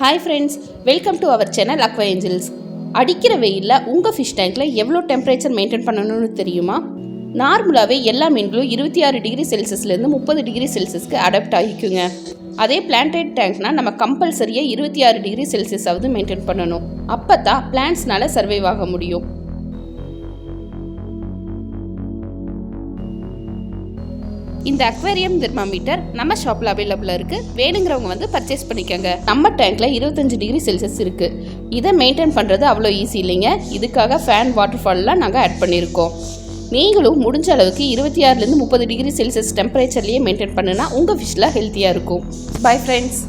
Hi friends welcome to our channel aqua angels அடிக்கிற வெயிலில் உங்கள் ஃபிஷ் டேங்க்கில் எவ்வளோ டெம்பரேச்சர் மெயின்டைன் பண்ணணும்னு தெரியுமா? நார்மலாகவே எல்லா மீன்களும் இருபத்தி ஆறு டிகிரி செல்சியஸ்லேருந்து முப்பது டிகிரி செல்சியஸ்க்கு அடாப்ட் ஆகிக்குங்க. அதே பிளான்டேட் டேங்க்னா நம்ம கம்பல்சரியாக இருபத்தி ஆறு டிகிரி செல்சியஸாவது மெயின்டைன் பண்ணணும். அப்போ தான் பிளான்ட்ஸ்னால சர்வைவ் ஆக முடியும். இந்த அக்வேரியம் தெர்மாமீட்டர் நம்ம ஷாப்பில் அவைலபிளாக இருக்குது வேணுங்கிறவங்க வந்து பர்ச்சேஸ் பண்ணிக்கோங்க. நம்ம டேங்க்கில் இருபத்தஞ்சு டிகிரி செல்சியஸ் இருக்குது இதை மெயின்டைன் பண்ணுறது அவ்வளோ ஈஸி இல்லைங்க. இதுக்காக ஃபேன் வாட்டர் ஃபால்லாம் நாங்கள் ஆட் பண்ணியிருக்கோம் நீங்களும் முடிஞ்ச அளவுக்கு இருபத்தி ஆறுலேருந்து முப்பது டிகிரி செல்சியஸ் டெம்பரேச்சர்லேயே மெயின்டைன் பண்ணுனா உங்கள் ஃபிஷ்லாம் ஹெல்த்தியாக இருக்கும். Bye friends